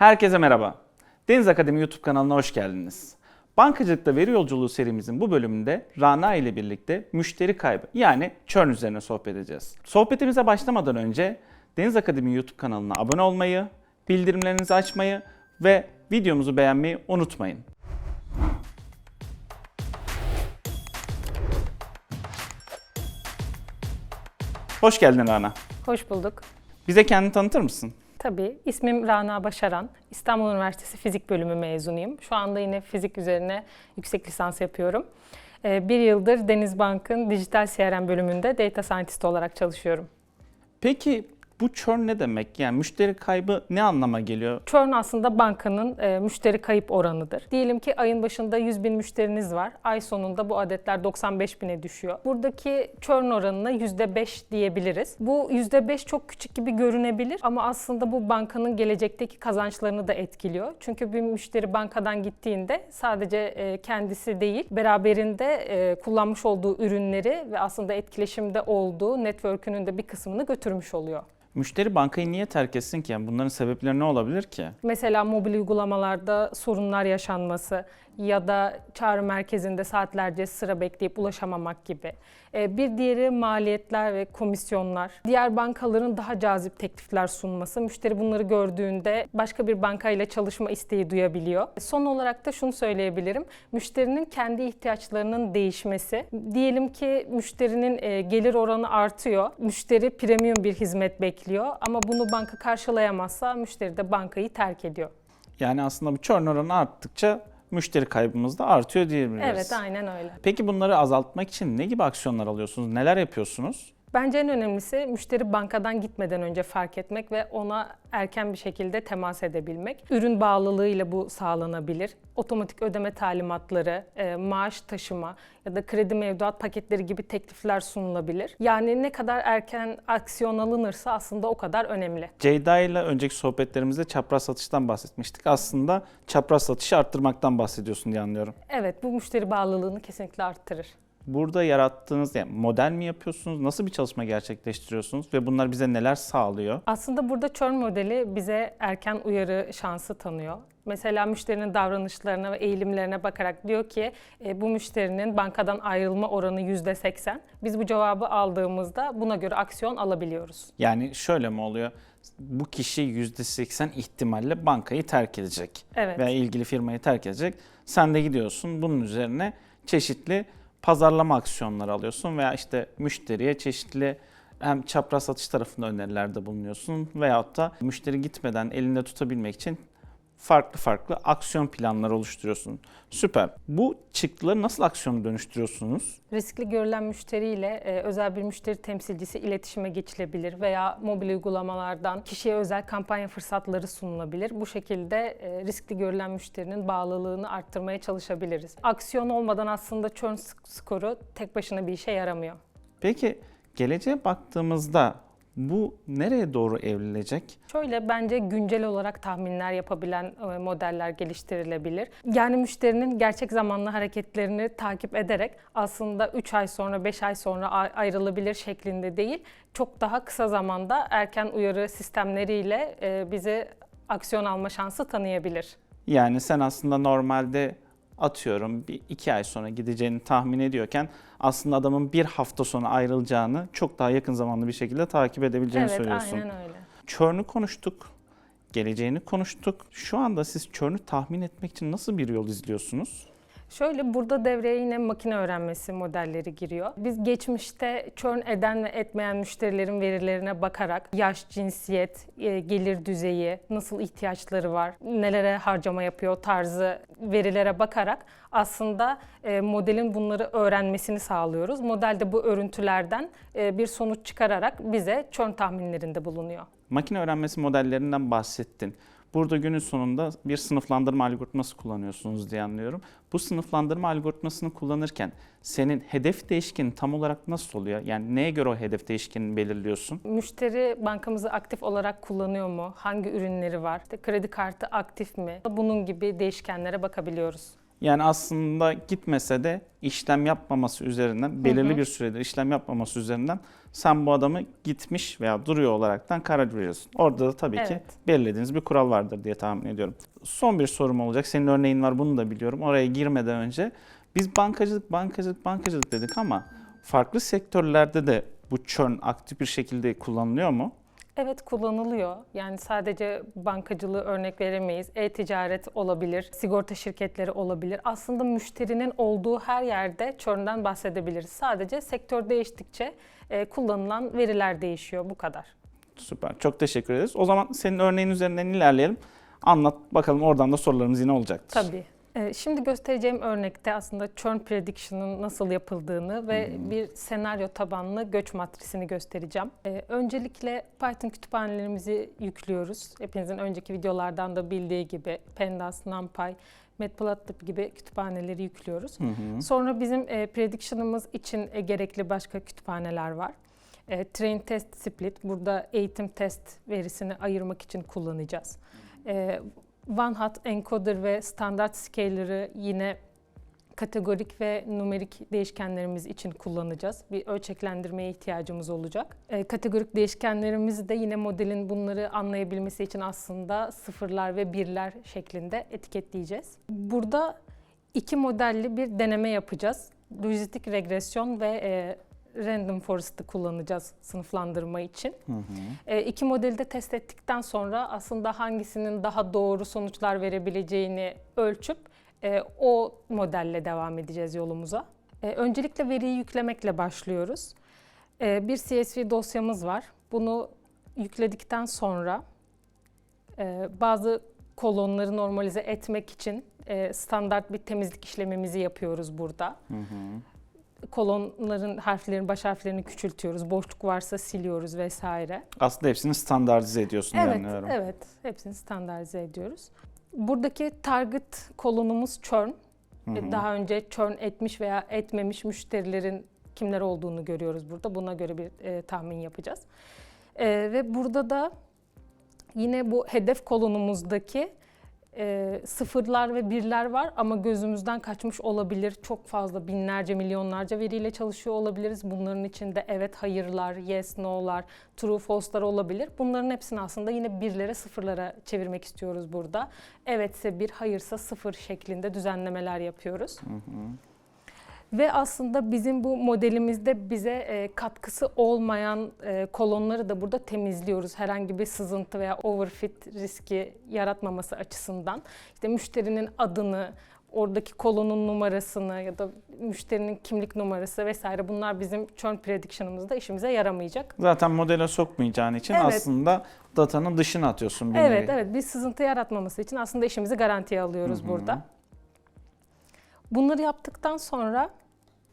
Herkese merhaba. Deniz Akademi YouTube kanalına hoş geldiniz. Bankacılıkta veri yolculuğu serimizin bu bölümünde Rana ile birlikte müşteri kaybı yani churn üzerine sohbet edeceğiz. Sohbetimize başlamadan önce Deniz Akademi YouTube kanalına abone olmayı, bildirimlerinizi açmayı ve videomuzu beğenmeyi unutmayın. Hoş geldin Rana. Hoş bulduk. Bize kendini tanıtır mısın? Tabii ismim Rana Başaran. İstanbul Üniversitesi Fizik Bölümü mezunuyum. Şu anda yine fizik üzerine yüksek lisans yapıyorum. Ee, Bir yıldır Denizbank'ın dijital CRM bölümünde data scientist olarak çalışıyorum. Peki bu churn ne demek? Yani müşteri kaybı ne anlama geliyor? Churn aslında bankanın e, müşteri kayıp oranıdır. Diyelim ki ayın başında 100 bin müşteriniz var. Ay sonunda bu adetler 95 bine düşüyor. Buradaki churn oranına %5 diyebiliriz. Bu %5 çok küçük gibi görünebilir ama aslında bu bankanın gelecekteki kazançlarını da etkiliyor. Çünkü bir müşteri bankadan gittiğinde sadece e, kendisi değil, beraberinde e, kullanmış olduğu ürünleri ve aslında etkileşimde olduğu network'ünün de bir kısmını götürmüş oluyor. Müşteri bankayı niye terk etsin ki? Yani bunların sebepleri ne olabilir ki? Mesela mobil uygulamalarda sorunlar yaşanması ya da çağrı merkezinde saatlerce sıra bekleyip ulaşamamak gibi. Ee, Bir diğeri maliyetler ve komisyonlar. Diğer bankaların daha cazip teklifler sunması. Müşteri bunları gördüğünde başka bir bankayla çalışma isteği duyabiliyor. Son olarak da şunu söyleyebilirim. Müşterinin kendi ihtiyaçlarının değişmesi. Diyelim ki müşterinin e, gelir oranı artıyor. Müşteri premium bir hizmet bekliyor ama bunu banka karşılayamazsa müşteri de bankayı terk ediyor. Yani aslında bu churn oranı arttıkça müşteri kaybımız da artıyor diyebiliriz. Evet, aynen öyle. Peki bunları azaltmak için ne gibi aksiyonlar alıyorsunuz? Neler yapıyorsunuz? Bence en önemlisi müşteri bankadan gitmeden önce fark etmek ve ona erken bir şekilde temas edebilmek. Ürün bağlılığıyla bu sağlanabilir. Otomatik ödeme talimatları, e, maaş taşıma ya da kredi mevduat paketleri gibi teklifler sunulabilir. Yani ne kadar erken aksiyon alınırsa aslında o kadar önemli. Ceyda ile önceki sohbetlerimizde çapraz satıştan bahsetmiştik. Aslında çapraz satışı arttırmaktan bahsediyorsun diye anlıyorum. Evet, bu müşteri bağlılığını kesinlikle arttırır. Burada yarattığınız yani model mi yapıyorsunuz? Nasıl bir çalışma gerçekleştiriyorsunuz? Ve bunlar bize neler sağlıyor? Aslında burada churn modeli bize erken uyarı şansı tanıyor. Mesela müşterinin davranışlarına ve eğilimlerine bakarak diyor ki e, bu müşterinin bankadan ayrılma oranı %80. Biz bu cevabı aldığımızda buna göre aksiyon alabiliyoruz. Yani şöyle mi oluyor? Bu kişi %80 ihtimalle bankayı terk edecek. Evet. Veya ilgili firmayı terk edecek. Sen de gidiyorsun bunun üzerine çeşitli pazarlama aksiyonları alıyorsun veya işte müşteriye çeşitli hem çapraz satış tarafında önerilerde bulunuyorsun veyahut da müşteri gitmeden elinde tutabilmek için farklı farklı aksiyon planları oluşturuyorsun. Süper. Bu çıktıları nasıl aksiyona dönüştürüyorsunuz? Riskli görülen müşteriyle e, özel bir müşteri temsilcisi iletişime geçilebilir veya mobil uygulamalardan kişiye özel kampanya fırsatları sunulabilir. Bu şekilde e, riskli görülen müşterinin bağlılığını arttırmaya çalışabiliriz. Aksiyon olmadan aslında churn skoru tek başına bir işe yaramıyor. Peki geleceğe baktığımızda bu nereye doğru evrilecek? Şöyle bence güncel olarak tahminler yapabilen e, modeller geliştirilebilir. Yani müşterinin gerçek zamanlı hareketlerini takip ederek aslında 3 ay sonra 5 ay sonra ayrılabilir şeklinde değil, çok daha kısa zamanda erken uyarı sistemleriyle e, bize aksiyon alma şansı tanıyabilir. Yani sen aslında normalde atıyorum bir iki ay sonra gideceğini tahmin ediyorken aslında adamın bir hafta sonra ayrılacağını çok daha yakın zamanlı bir şekilde takip edebileceğini evet, söylüyorsun. aynen öyle. Churn'u konuştuk, geleceğini konuştuk. Şu anda siz churn'u tahmin etmek için nasıl bir yol izliyorsunuz? Şöyle burada devreye yine makine öğrenmesi modelleri giriyor. Biz geçmişte churn eden ve etmeyen müşterilerin verilerine bakarak yaş, cinsiyet, e, gelir düzeyi, nasıl ihtiyaçları var, nelere harcama yapıyor tarzı verilere bakarak aslında e, modelin bunları öğrenmesini sağlıyoruz. Model de bu örüntülerden e, bir sonuç çıkararak bize churn tahminlerinde bulunuyor. Makine öğrenmesi modellerinden bahsettin. Burada günün sonunda bir sınıflandırma algoritması kullanıyorsunuz diye anlıyorum. Bu sınıflandırma algoritmasını kullanırken senin hedef değişkenin tam olarak nasıl oluyor? Yani neye göre o hedef değişkenini belirliyorsun? Müşteri bankamızı aktif olarak kullanıyor mu? Hangi ürünleri var? Kredi kartı aktif mi? Bunun gibi değişkenlere bakabiliyoruz. Yani aslında gitmese de işlem yapmaması üzerinden, belirli bir süredir işlem yapmaması üzerinden sen bu adamı gitmiş veya duruyor olaraktan karar veriyorsun. Orada da tabii ki Evet. belirlediğiniz bir kural vardır diye tahmin ediyorum. Son bir sorum olacak. Senin örneğin var bunu da biliyorum. Oraya girmeden önce biz bankacılık, bankacılık, bankacılık dedik ama farklı sektörlerde de bu churn aktif bir şekilde kullanılıyor mu? Evet kullanılıyor. Yani sadece bankacılığı örnek veremeyiz. E-ticaret olabilir, sigorta şirketleri olabilir. Aslında müşterinin olduğu her yerde churn'dan bahsedebiliriz. Sadece sektör değiştikçe e, kullanılan veriler değişiyor bu kadar. Süper. Çok teşekkür ederiz. O zaman senin örneğin üzerinden ilerleyelim. Anlat bakalım oradan da sorularımız yine olacaktır. Tabii. Ee, Şimdi göstereceğim örnekte aslında churn prediction'ın nasıl yapıldığını ve bir senaryo tabanlı göç matrisini göstereceğim. Ee, Öncelikle Python kütüphanelerimizi yüklüyoruz. Hepinizin önceki videolardan da bildiği gibi Pandas, NumPy, Matplotlib gibi kütüphaneleri yüklüyoruz. Hı hı. Sonra bizim e, prediction'ımız için e, gerekli başka kütüphaneler var. E, train test split, burada eğitim test verisini ayırmak için kullanacağız. E, One Hot encoder ve standart scaler'ı yine kategorik ve numerik değişkenlerimiz için kullanacağız. Bir ölçeklendirmeye ihtiyacımız olacak. E, kategorik değişkenlerimizi de yine modelin bunları anlayabilmesi için aslında sıfırlar ve birler şeklinde etiketleyeceğiz. Burada iki modelli bir deneme yapacağız. Lojistik regresyon ve e, random forest'ı kullanacağız sınıflandırma için. Hı hı. E, iki modeli de test ettikten sonra aslında hangisinin daha doğru sonuçlar verebileceğini ölçüp e, o modelle devam edeceğiz yolumuza. E, öncelikle veriyi yüklemekle başlıyoruz. E, bir CSV dosyamız var. Bunu yükledikten sonra e, bazı kolonları normalize etmek için e, standart bir temizlik işlemimizi yapıyoruz burada Hı hı. Kolonların harflerin baş harflerini küçültüyoruz. Boşluk varsa siliyoruz vesaire. Aslında hepsini standartize ediyorsun Evet, anlıyorum. evet. Hepsini standartize ediyoruz. Buradaki target kolonumuz churn. Hı hı. Daha önce churn etmiş veya etmemiş müşterilerin kimler olduğunu görüyoruz burada. Buna göre bir e, tahmin yapacağız. E, ve burada da yine bu hedef kolonumuzdaki e, sıfırlar ve birler var ama gözümüzden kaçmış olabilir. Çok fazla binlerce, milyonlarca veriyle çalışıyor olabiliriz. Bunların içinde evet, hayırlar, yes, no'lar, true, false'lar olabilir. Bunların hepsini aslında yine birlere, sıfırlara çevirmek istiyoruz burada. Evetse bir, hayırsa sıfır şeklinde düzenlemeler yapıyoruz. Hı hı. Ve aslında bizim bu modelimizde bize e, katkısı olmayan e, kolonları da burada temizliyoruz. Herhangi bir sızıntı veya overfit riski yaratmaması açısından. İşte müşterinin adını, oradaki kolonun numarasını ya da müşterinin kimlik numarası vesaire bunlar bizim churn prediction'ımızda işimize yaramayacak. Zaten modele sokmayacağın için Evet. aslında datanın dışına atıyorsun bir Evet, nevi. evet. Bir sızıntı yaratmaması için aslında işimizi garantiye alıyoruz Hı hı. burada. Bunları yaptıktan sonra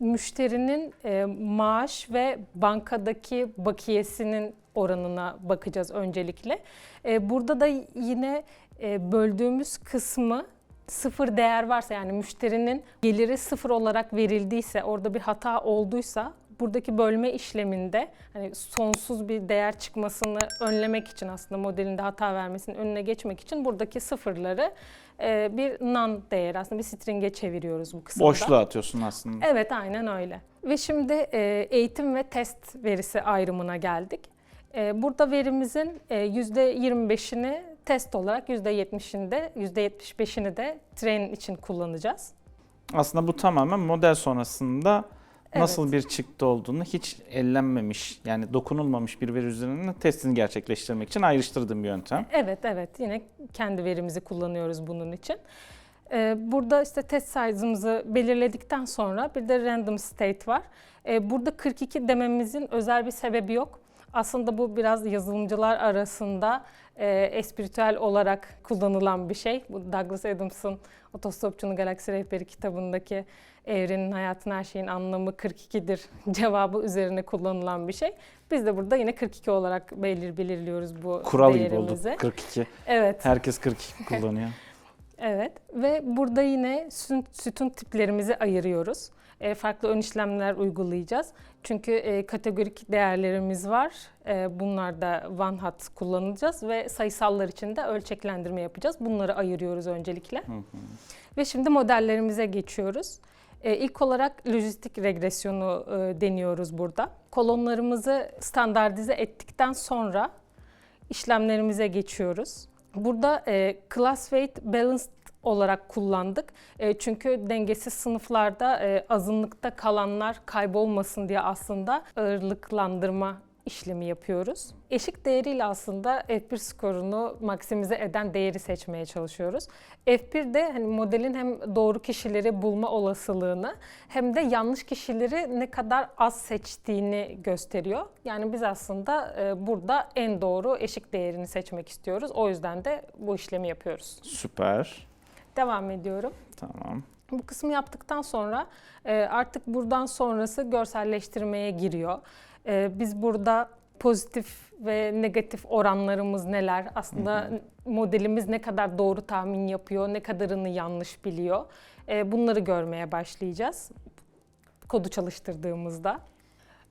müşterinin e, maaş ve bankadaki bakiyesinin oranına bakacağız öncelikle. E, burada da yine e, böldüğümüz kısmı sıfır değer varsa yani müşterinin geliri sıfır olarak verildiyse orada bir hata olduysa buradaki bölme işleminde hani sonsuz bir değer çıkmasını önlemek için aslında modelinde hata vermesinin önüne geçmek için buradaki sıfırları e, bir non değer aslında bir string'e çeviriyoruz bu kısımda. Boşluğa atıyorsun aslında. Evet aynen öyle. Ve şimdi e, eğitim ve test verisi ayrımına geldik. E, burada verimizin e, %25'ini test olarak %70'ini de %75'ini de train için kullanacağız. Aslında bu tamamen model sonrasında nasıl Evet. bir çıktı olduğunu hiç ellenmemiş yani dokunulmamış bir veri üzerinden testini gerçekleştirmek için ayrıştırdığım bir yöntem. Evet evet yine kendi verimizi kullanıyoruz bunun için. Ee, burada işte test size'ımızı belirledikten sonra bir de random state var. Ee, burada 42 dememizin özel bir sebebi yok. Aslında bu biraz yazılımcılar arasında e, espiritüel olarak kullanılan bir şey. Bu Douglas Adams'ın Otostopçunun Galaksi Rehberi kitabındaki evrenin, hayatın, her şeyin anlamı 42'dir cevabı üzerine kullanılan bir şey. Biz de burada yine 42 olarak belir belirliyoruz bu Kural gibi oldu değerimizi. 42. Evet. Herkes 42 kullanıyor. Evet ve burada yine sütun, tiplerimizi ayırıyoruz. e, farklı ön işlemler uygulayacağız. Çünkü e, kategorik değerlerimiz var. E, bunlarda one hat kullanacağız ve sayısallar için de ölçeklendirme yapacağız. Bunları ayırıyoruz öncelikle. Ve şimdi modellerimize geçiyoruz. E, ilk olarak lojistik regresyonu e, deniyoruz burada. Kolonlarımızı standartize ettikten sonra işlemlerimize geçiyoruz. Burada e, class weight balanced olarak kullandık. E, çünkü dengesiz sınıflarda e, azınlıkta kalanlar kaybolmasın diye aslında ağırlıklandırma işlemi yapıyoruz. Eşik değeriyle aslında F1 skorunu maksimize eden değeri seçmeye çalışıyoruz. F1 de hani modelin hem doğru kişileri bulma olasılığını hem de yanlış kişileri ne kadar az seçtiğini gösteriyor. Yani biz aslında e, burada en doğru eşik değerini seçmek istiyoruz. O yüzden de bu işlemi yapıyoruz. Süper. Devam ediyorum. Tamam. Bu kısmı yaptıktan sonra e, artık buradan sonrası görselleştirmeye giriyor. E, Biz burada pozitif ve negatif oranlarımız neler? Aslında modelimiz ne kadar doğru tahmin yapıyor, ne kadarını yanlış biliyor? E, Bunları görmeye başlayacağız kodu çalıştırdığımızda.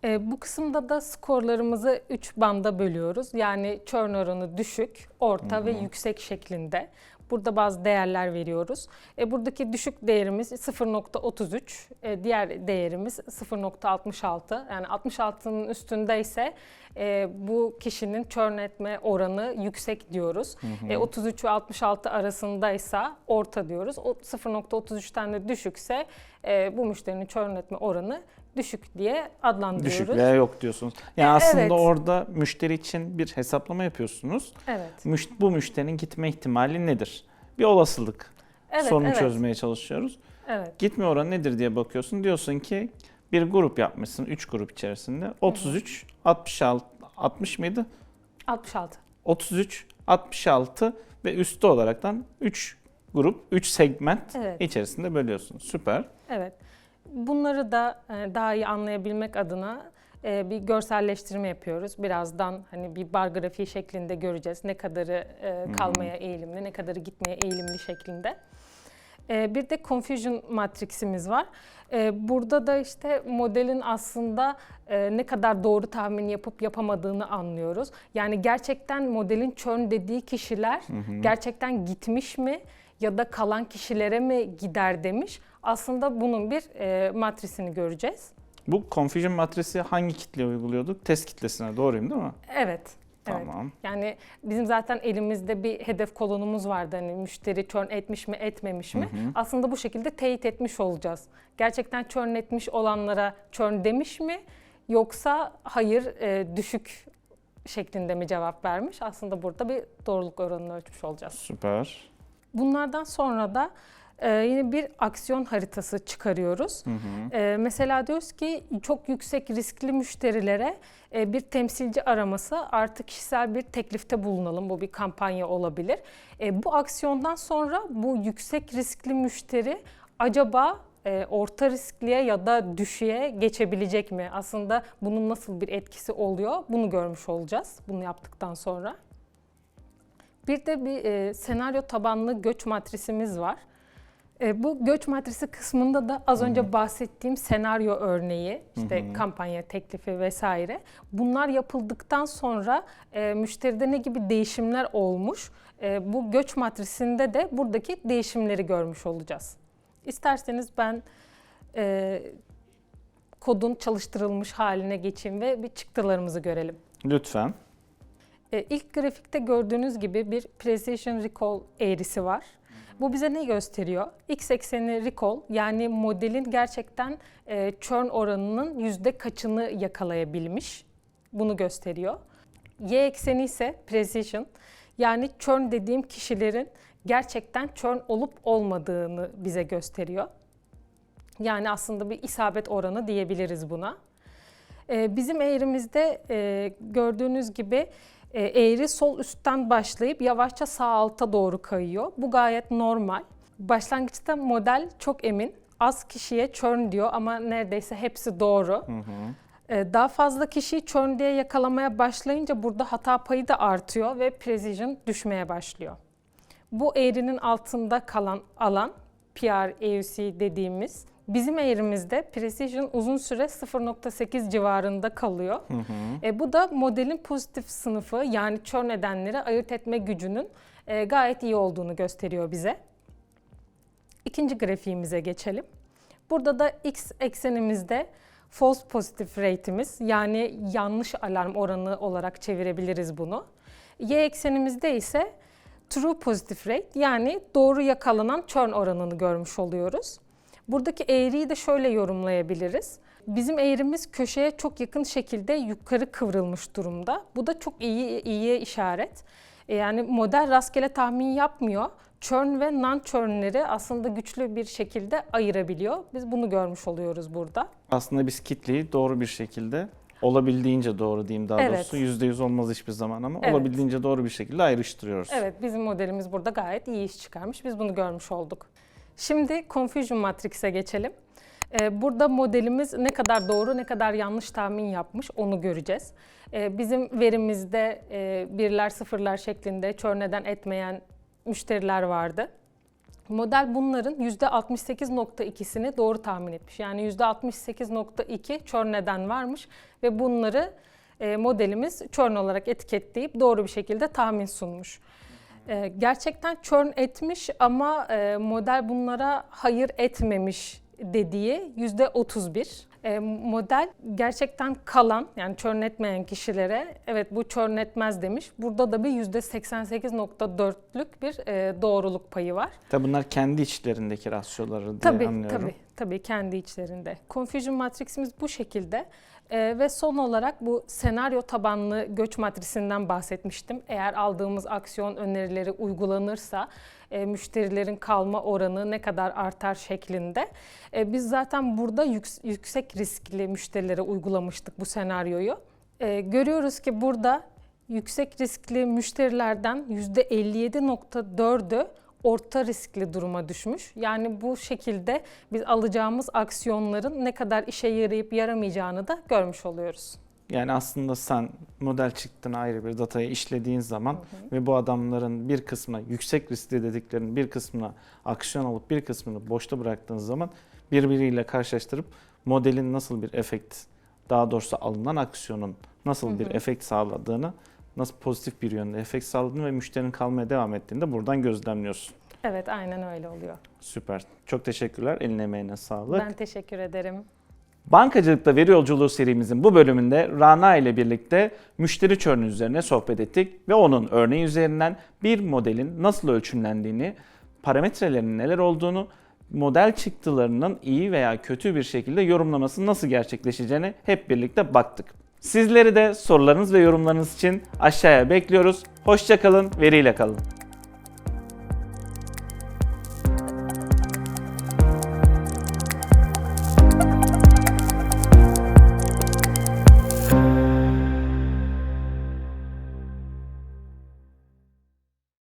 E, Bu kısımda da skorlarımızı 3 banda bölüyoruz. Yani churn oranı düşük, orta ve yüksek şeklinde. Burada bazı değerler veriyoruz. E, buradaki düşük değerimiz 0.33, e, diğer değerimiz 0.66. Yani 66'nın üstündeyse e, bu kişinin churn etme oranı yüksek diyoruz. E, 33 ve 66 arasındaysa orta diyoruz. O 0.33'ten de düşükse e, bu müşterinin churn etme oranı düşük diye adlandırıyoruz. Düşük veya yok diyorsunuz. Yani E, aslında evet. orada müşteri için bir hesaplama yapıyorsunuz. Evet. Müş- bu müşterinin gitme ihtimali nedir? Bir olasılık. Evet, Sorunu evet. çözmeye çalışıyoruz. Evet. Gitme oranı nedir diye bakıyorsun. Diyorsun ki bir grup yapmışsın 3 grup içerisinde. 33, 66, 60 mıydı? 66. 33, 66 ve üstü olaraktan 3 grup, 3 segment Evet. içerisinde bölüyorsun. Süper. Evet. Bunları da e, daha iyi anlayabilmek adına e, bir görselleştirme yapıyoruz. Birazdan hani bir bar grafiği şeklinde göreceğiz. Ne kadarı e, kalmaya eğilimli, ne kadarı gitmeye eğilimli şeklinde. Bir de confusion matriximiz var. Burada da işte modelin aslında ne kadar doğru tahmin yapıp yapamadığını anlıyoruz. Yani gerçekten modelin churn dediği kişiler gerçekten gitmiş mi ya da kalan kişilere mi gider demiş. Aslında bunun bir e, matrisini göreceğiz. Bu confusion matrisi hangi kitleye uyguluyorduk? Test kitlesine doğruyum değil mi? Evet. Evet. Tamam. Yani bizim zaten elimizde bir hedef kolonumuz vardı. Hani müşteri churn etmiş mi, etmemiş mi? Aslında bu şekilde teyit etmiş olacağız. Gerçekten churn etmiş olanlara churn demiş mi? Yoksa hayır e, düşük şeklinde mi cevap vermiş? Aslında burada bir doğruluk oranını ölçmüş olacağız. Süper. Bunlardan sonra da e, yine bir aksiyon haritası çıkarıyoruz. E, mesela diyoruz ki çok yüksek riskli müşterilere e, bir temsilci araması artı kişisel bir teklifte bulunalım. Bu bir kampanya olabilir. E, bu aksiyondan sonra bu yüksek riskli müşteri acaba e, orta riskliye ya da düşüğe geçebilecek mi? Aslında bunun nasıl bir etkisi oluyor? Bunu görmüş olacağız bunu yaptıktan sonra. Bir de bir e, senaryo tabanlı göç matrisimiz var. E, bu göç matrisi kısmında da az önce bahsettiğim senaryo örneği, işte kampanya teklifi vesaire. Bunlar yapıldıktan sonra e, müşteride ne gibi değişimler olmuş? E, bu göç matrisinde de buradaki değişimleri görmüş olacağız. İsterseniz ben e, kodun çalıştırılmış haline geçeyim ve bir çıktılarımızı görelim. Lütfen. E, İlk grafikte gördüğünüz gibi bir precision recall eğrisi var. Bu bize ne gösteriyor? X ekseni recall yani modelin gerçekten e, churn oranının yüzde kaçını yakalayabilmiş. Bunu gösteriyor. Y ekseni ise precision yani churn dediğim kişilerin gerçekten churn olup olmadığını bize gösteriyor. Yani aslında bir isabet oranı diyebiliriz buna. Ee, Bizim eğrimizde e, gördüğünüz gibi e, eğri sol üstten başlayıp yavaşça sağ alta doğru kayıyor. Bu gayet normal. Başlangıçta model çok emin. Az kişiye churn diyor ama neredeyse hepsi doğru. Ee, Daha fazla kişiyi churn diye yakalamaya başlayınca burada hata payı da artıyor ve precision düşmeye başlıyor. Bu eğrinin altında kalan alan PR AUC dediğimiz Bizim eğrimizde Precision uzun süre 0.8 civarında kalıyor. E, bu da modelin pozitif sınıfı yani churn edenleri ayırt etme gücünün e, gayet iyi olduğunu gösteriyor bize. İkinci grafiğimize geçelim. Burada da x eksenimizde false positive rate'imiz yani yanlış alarm oranı olarak çevirebiliriz bunu. Y eksenimizde ise true positive rate yani doğru yakalanan churn oranını görmüş oluyoruz. Buradaki eğriyi de şöyle yorumlayabiliriz. Bizim eğrimiz köşeye çok yakın şekilde yukarı kıvrılmış durumda. Bu da çok iyi iyiye işaret. E, Yani model rastgele tahmin yapmıyor. Churn ve non-churn'leri aslında güçlü bir şekilde ayırabiliyor. Biz bunu görmüş oluyoruz burada. Aslında biz kitleyi doğru bir şekilde olabildiğince doğru diyeyim daha Evet. doğrusu. %100 olmaz hiçbir zaman ama Evet. olabildiğince doğru bir şekilde ayrıştırıyoruz. Evet, bizim modelimiz burada gayet iyi iş çıkarmış. Biz bunu görmüş olduk. Şimdi Confusion Matrix'e geçelim. Ee, Burada modelimiz ne kadar doğru, ne kadar yanlış tahmin yapmış onu göreceğiz. Ee, Bizim verimizde e, birler, sıfırlar şeklinde churn eden etmeyen müşteriler vardı. Model bunların %68.2'sini doğru tahmin etmiş. Yani %68.2 churn neden varmış ve bunları e, modelimiz churn olarak etiketleyip doğru bir şekilde tahmin sunmuş. E, gerçekten churn etmiş ama e, model bunlara hayır etmemiş dediği %31. E, model gerçekten kalan yani churn etmeyen kişilere evet bu churn etmez demiş. Burada da bir %88.4'lük bir e, doğruluk payı var. Tabii bunlar kendi içlerindeki rasyoları diye Tabii anlıyorum. tabii tabii kendi içlerinde. Confusion matriximiz bu şekilde. Ee, ve son olarak bu senaryo tabanlı göç matrisinden bahsetmiştim. Eğer aldığımız aksiyon önerileri uygulanırsa e, müşterilerin kalma oranı ne kadar artar şeklinde. E, biz zaten burada yüks- yüksek riskli müşterilere uygulamıştık bu senaryoyu. E, görüyoruz ki burada yüksek riskli müşterilerden %57.4'ü orta riskli duruma düşmüş. Yani bu şekilde biz alacağımız aksiyonların ne kadar işe yarayıp yaramayacağını da görmüş oluyoruz. Yani aslında sen model çıktığını ayrı bir dataya işlediğin zaman ve bu adamların bir kısmına yüksek riskli dediklerinin bir kısmına aksiyon alıp bir kısmını boşta bıraktığın zaman birbiriyle karşılaştırıp modelin nasıl bir efekt daha doğrusu alınan aksiyonun nasıl bir efekt sağladığını nasıl pozitif bir yönde efekt sağladığını ve müşterinin kalmaya devam ettiğini de buradan gözlemliyorsun. Evet aynen öyle oluyor. Süper. Çok teşekkürler. Eline emeğine sağlık. Ben teşekkür ederim. Bankacılıkta veri yolculuğu serimizin bu bölümünde Rana ile birlikte müşteri churn'ü üzerine sohbet ettik ve onun örneği üzerinden bir modelin nasıl ölçümlendiğini, parametrelerinin neler olduğunu, model çıktılarının iyi veya kötü bir şekilde yorumlaması nasıl gerçekleşeceğini hep birlikte baktık. Sizleri de sorularınız ve yorumlarınız için aşağıya bekliyoruz. Hoşçakalın, veriyle kalın.